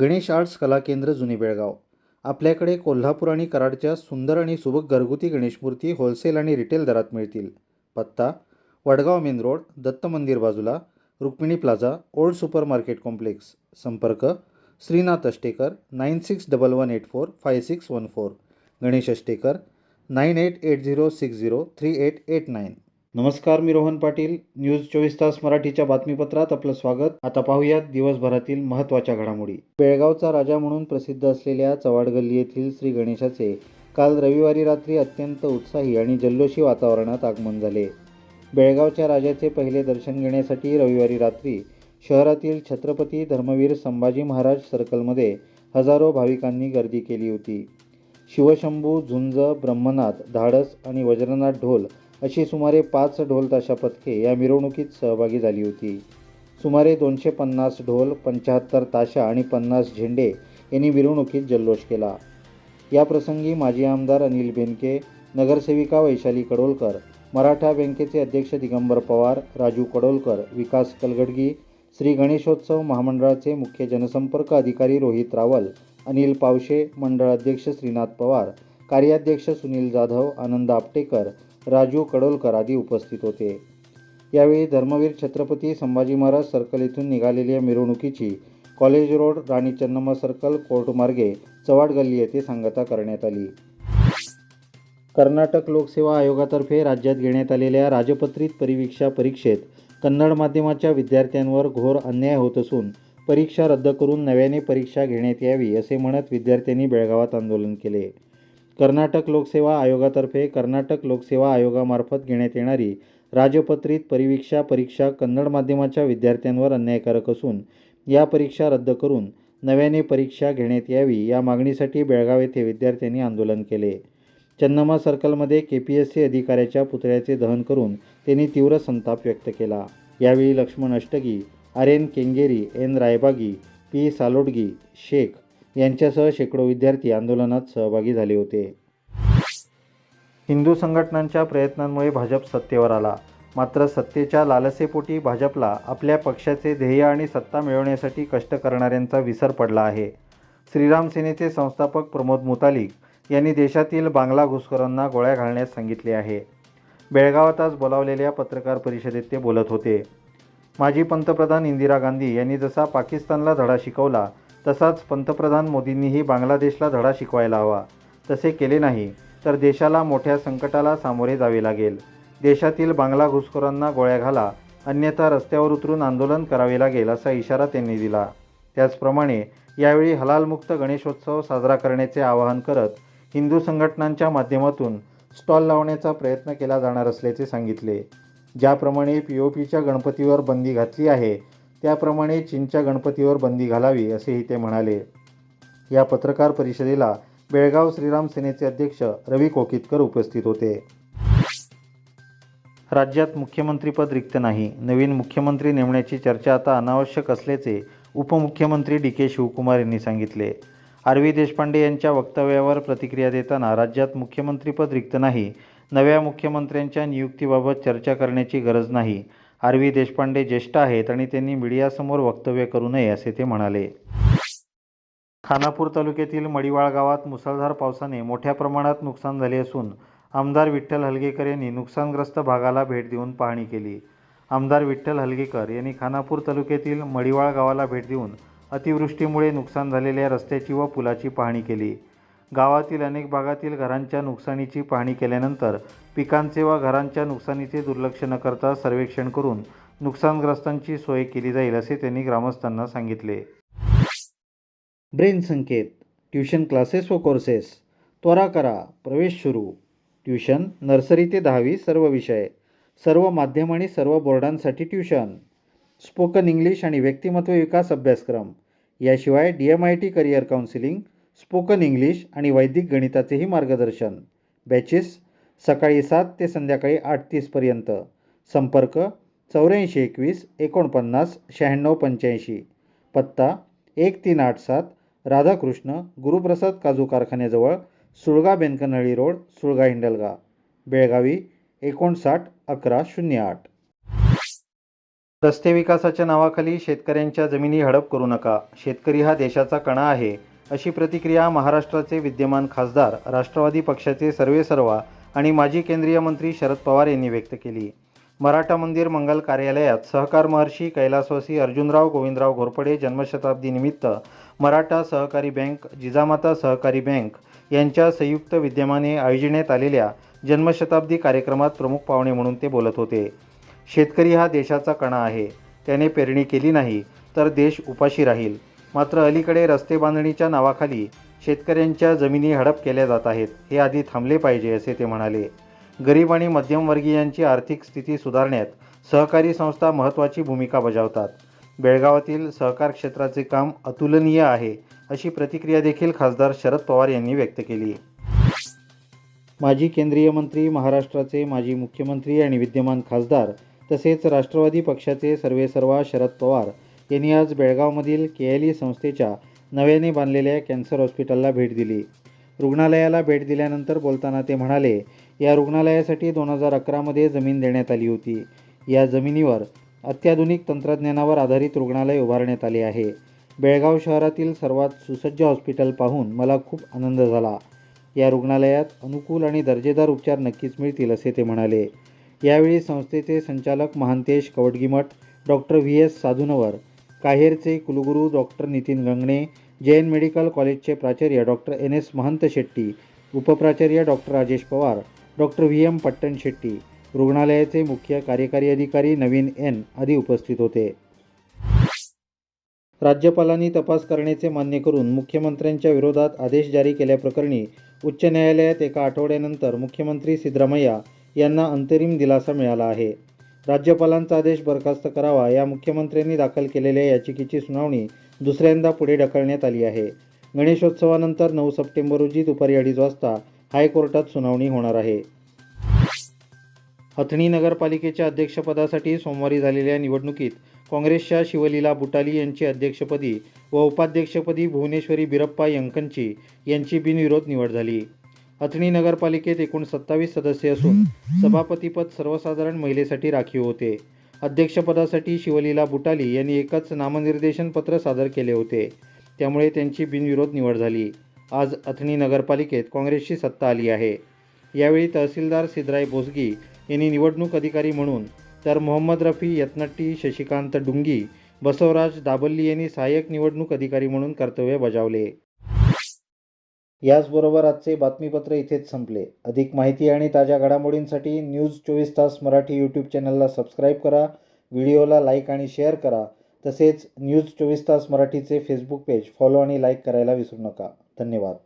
Ganesh arts कला केंद्र जुनी बेळगाव. आपल्याकडे कोल्हापूर आणि कराडच्या सुंदर आणि सुबक घरगुती गणेशमूर्ती होलसेल आणि रिटेल दरात मिळतील. पत्ता वडगाव मेन रोड दत्त मंदिर बाजूला Rukmini plaza old super market complex. संपर्क Shrinath Ashtekar nine six double one eight four five six one four. Ganesh Ashtekar nine eight eight zero six zero three eight eight nine नमस्कार मी Rohan Patil. News चोवीस तास मराठीच्या बातमीपत्रात आपलं स्वागत. आता पाहूयात दिवसभरातील महत्त्वाच्या घडामोडी. बेळगावचा राजा म्हणून प्रसिद्ध असलेल्या चवाड गल्ली येथील श्री गणेशाचे काल रविवारी रात्री अत्यंत उत्साही आणि जल्लोषी वातावरणात आगमन झाले. बेळगावच्या राजाचे पहिले दर्शन घेण्यासाठी रविवारी रात्री शहरातील छत्रपती धर्मवीर संभाजी महाराज सर्कलमध्ये हजारो भाविकांनी गर्दी केली होती. शिवशंभू झुंज ब्रह्मनाथ धाडस आणि वज्रनाथ ढोल अशी सुमारे पाच ढोल ताशा पथके या मिरवणुकीत सहभागी झाली होती. सुमारे दोनशे पन्नास ढोल पंच्याहत्तर ताशा आणि पन्नास झेंडे यांनी मिरवणुकीत जल्लोष केला. या प्रसंगी माजी आमदार अनिल बेनके नगरसेविका वैशाली कडोलकर मराठा बँकेचे अध्यक्ष दिगंबर पवार राजू कडोलकर विकास कलगडगी श्री गणेशोत्सव महामंडळाचे मुख्य जनसंपर्क अधिकारी रोहित रावल अनिल पावशे मंडळ अध्यक्ष श्रीनाथ पवार कार्याध्यक्ष सुनील जाधव आनंद आपटेकर राजू कडोलकर आदी उपस्थित होते. यावेळी धर्मवीर छत्रपती संभाजी महाराज सर्कल येथून निघालेल्या मिरवणुकीची college road Rani Chennamma circle कोर्टमार्गे Chavad गल्ली येथे सांगता करण्यात आली. कर्नाटक लोकसेवा आयोगातर्फे राज्यात घेण्यात आलेल्या राजपत्रित परिवीक्षा परीक्षेत कन्नड माध्यमाच्या विद्यार्थ्यांवर घोर अन्याय होत असून परीक्षा रद्द करून नव्याने परीक्षा घेण्यात यावी असे म्हणत विद्यार्थ्यांनी बेळगावात आंदोलन केले. कर्नाटक लोकसेवा आयोगातर्फे कर्नाटक लोकसेवा आयोगामार्फत घेण्यात येणारी राजपत्रित परिवीक्षा परीक्षा कन्नड माध्यमाच्या विद्यार्थ्यांवर अन्यायकारक असून या परीक्षा रद्द करून नव्याने परीक्षा घेण्यात यावी या मागणीसाठी बेळगाव येथे विद्यार्थ्यांनी आंदोलन केले. चन्नमा सर्कलमध्ये के पी एस सी अधिकाऱ्याच्या पुतळ्याचे दहन करून त्यांनी तीव्र संताप व्यक्त केला. यावेळी Laxman Ashtagi R N Kengeri N Raibagi P Salodagi Shaikh यांच्यासह शेकडो विद्यार्थी आंदोलनात सहभागी झाले होते. हिंदू संघटनांच्या प्रयत्नांमुळे भाजप सत्तेवर आला. मात्र सत्तेच्या लालसेपोटी भाजपला आपल्या पक्षाचे ध्येय आणि सत्ता मिळवण्यासाठी कष्ट करणाऱ्यांचा विसर पडला आहे. श्रीराम सेनेचे संस्थापक प्रमोद मुतालिक यांनी देशातील बांगला घुसखोरांना गोळ्या घालण्यास सांगितले आहे. बेळगावात आज बोलावलेल्या पत्रकार परिषदेत ते बोलत होते. माजी पंतप्रधान इंदिरा गांधी यांनी जसा पाकिस्तानला धडा शिकवला तसाच पंतप्रधान मोदींनीही बांगलादेशला धडा शिकवायला हवा. तसे केले नाही. तर देशाला मोठ्या संकटाला सामोरे जावे लागेल. देशातील बांगला घुसखोरांना गोळ्या घाला अन्यथा रस्त्यावर उतरून आंदोलन करावे लागेल असा इशारा त्यांनी दिला. त्याचप्रमाणे यावेळी हलालमुक्त गणेशोत्सव साजरा करण्याचे आवाहन करत हिंदू संघटनांच्या माध्यमातून स्टॉल लावण्याचा प्रयत्न केला जाणार असल्याचे सांगितले. ज्याप्रमाणे पी ओ पीच्या गणपतीवर बंदी घातली आहे त्याप्रमाणे चीनच्या गणपतीवर बंदी घालावी असेही ते म्हणाले. या पत्रकार परिषदेला बेळगाव श्रीराम सेनेचे अध्यक्ष रवी कोकितकर उपस्थित होते. राज्यात मुख्यमंत्रीपद रिक्त नाही. नवीन मुख्यमंत्री नेमण्याची चर्चा आता अनावश्यक असल्याचे उपमुख्यमंत्री डी के शिवकुमार यांनी सांगितले. आर व्ही देशपांडे यांच्या वक्तव्यावर प्रतिक्रिया देताना राज्यात मुख्यमंत्रीपद रिक्त नाही. नव्या मुख्यमंत्र्यांच्या नियुक्तीबाबत चर्चा करण्याची गरज नाही. आर व्ही देशपांडे ज्येष्ठ आहेत आणि त्यांनी मीडियासमोर वक्तव्य करू नये असे ते म्हणाले. खानापूर तालुक्यातील मडिवाळ गावात मुसळधार पावसाने मोठ्या प्रमाणात नुकसान झाले असून आमदार विठ्ठल हलगेकर यांनी नुकसानग्रस्त भागाला भेट देऊन पाहणी केली. आमदार विठ्ठल हलगेकर यांनी खानापूर तालुक्यातील मडिवाळ गावाला भेट देऊन अतिवृष्टीमुळे नुकसान झालेल्या रस्त्याची व पुलाची पाहणी केली. गावातील अनेक भागातील घरांच्या नुकसानीची पाहणी केल्यानंतर पिकांचे व घरांच्या नुकसानीचे दुर्लक्ष न करता सर्वेक्षण करून नुकसानग्रस्तांची सोय केली जाईल असे त्यांनी ग्रामस्थांना सांगितले. ब्रेन संकेत ट्युशन क्लासेस व कोर्सेस. त्वरा करा प्रवेश सुरू. ट्युशन नर्सरी ते दहावी सर्व विषय. सर्व माध्यम आणि सर्व बोर्डांसाठी ट्युशन. स्पोकन इंग्लिश आणि व्यक्तिमत्व विकास अभ्यासक्रम. याशिवाय D M I T career counselling spoken English आणि वैदिक गणिताचेही मार्गदर्शन. बॅचेस सकाळी सात ते संध्याकाळी आठ तीसपर्यंत संपर्क चौऱ्याऐंशी एकवीस एकोणपन्नास शहाण्णव पंच्याऐंशी. पत्ता एक तीन आठ सात राधाकृष्ण गुरुप्रसाद काजू कारखान्याजवळ सुळगा बेनकनळी रोड सुळगा हिंडलगा. बेळगावी एकोणसाठ अकरा शून्य आठ. रस्ते विकासाच्या नावाखाली शेतकऱ्यांच्या जमिनी हडप करू नका. शेतकरी हा देशाचा कणा आहे अशी प्रतिक्रिया महाराष्ट्राचे विद्यमान खासदार राष्ट्रवादी पक्षाचे सर्वेसर्वा आणि माजी केंद्रीय मंत्री शरद पवार यांनी व्यक्त केली. मराठा मंदिर मंगल कार्यालयात सहकार महर्षी कैलासवासी अर्जुनराव गोविंदराव घोरपडे जन्मशताब्दीनिमित्त मराठा सहकारी बँक जिजामाता सहकारी बँक यांच्या संयुक्त विद्यमाने आयोजिण्यात आलेल्या जन्मशताब्दी कार्यक्रमात प्रमुख पाहुणे म्हणून ते बोलत होते. शेतकरी हा देशाचा कणा आहे. त्याने पेरणी केली नाही तर देश उपाशी राहील. मात्र अलीकडे रस्ते बांधणीच्या नावाखाली शेतकऱ्यांच्या जमिनी हडप केल्या जात आहेत. हे आधी थांबले पाहिजे असे ते म्हणाले. गरीब आणि मध्यमवर्गीयांची आर्थिक स्थिती सुधारण्यात सहकारी संस्था महत्त्वाची भूमिका बजावतात. बेळगावातील सहकार क्षेत्राचे काम अतुलनीय आहे अशी प्रतिक्रिया देखील खासदार शरद पवार यांनी व्यक्त केली. माजी केंद्रीय मंत्री महाराष्ट्राचे माजी मुख्यमंत्री आणि विद्यमान खासदार तसेच राष्ट्रवादी पक्षाचे सर्वेसर्वा शरद पवार यांनी आज बेळगावमधील केएलई संस्थेच्या नव्याने बांधलेल्या कॅन्सर हॉस्पिटलला भेट दिली. रुग्णालयाला भेट दिल्यानंतर बोलताना ते म्हणाले या रुग्णालयासाठी दोन हजार अकरामध्ये जमीन देण्यात आली होती. या जमिनीवर अत्याधुनिक तंत्रज्ञानावर आधारित रुग्णालय उभारण्यात आले आहे. बेळगाव शहरातील सर्वात सुसज्ज हॉस्पिटल पाहून मला खूप आनंद झाला. या रुग्णालयात अनुकूल आणि दर्जेदार उपचार नक्कीच मिळतील असे ते म्हणाले. यावेळी संस्थेचे संचालक Mahantesh Kawadagimath doctor V S Sadhunavar काहेरचे कुलगुरू डॉक्टर नितीन गंगणे जैन मेडिकल कॉलेजचे प्राचार्य doctor N S Mahant Shetty उपप्राचार्य doctor Rajesh Pawar doctor V M Pattan Shetty. रुग्णालयाचे मुख्य कार्यकारी अधिकारी नवीन एन. आदी उपस्थित होते. राज्यपालांनी तपास करण्याचे मान्य करून मुख्यमंत्र्यांच्या विरोधात आदेश जारी केल्याप्रकरणी उच्च न्यायालयात एका आठवड्यानंतर मुख्यमंत्री सिद्धरामय्या यांना अंतरिम दिलासा मिळाला आहे. राज्यपालांचा आदेश बरखास्त करावा या मुख्यमंत्र्यांनी दाखल केलेल्या याचिकेची सुनावणी दुसऱ्यांदा पुढे ढकलण्यात आली आहे. गणेशोत्सवानंतर नऊ सप्टेंबर रोजी दुपारी अडीच वाजता हायकोर्टात सुनावणी होणार आहे. अथणी नगरपालिकेच्या अध्यक्षपदासाठी सोमवारी झालेल्या निवडणुकीत काँग्रेसच्या शिवलीला बुटाली यांची अध्यक्षपदी व उपाध्यक्षपदी भुवनेश्वरी बिरप्पा यंकंची यांची बिनविरोध निवड झाली. अथणी नगरपालिकेत एकूण सत्तावीस सदस्य असून सभापतीपद सर्वसाधारण महिलेसाठी राखीव होते. अध्यक्षपदासाठी शिवलीला बुटाली यांनी एकच नामनिर्देशन पत्र सादर केले होते. त्यामुळे त्यांची बिनविरोध निवड झाली. आज अथणी नगरपालिकेत काँग्रेसची सत्ता आली आहे. यावेळी तहसीलदार सिद्राय बोसगी यांनी निवडणूक अधिकारी म्हणून तर मोहम्मद रफी यत्नट्टी शशिकांत डुंगी बसवराज दाबल्ली यांनी सहाय्यक निवडणूक अधिकारी म्हणून कर्तव्य बजावले. याचबरोबर आजचे बातमीपत्र इथेच संपले. अधिक माहिती आणि ताज्या घडामोडींसाठी न्यूज चोवीस तास मराठी यूट्यूब चॅनलला सबस्क्राईब करा. व्हिडिओला लाईक आणि शेअर करा. तसेच न्यूज चोवीस तास मराठीचे फेसबुक पेज फॉलो आणि लाईक करायला विसरू नका. धन्यवाद.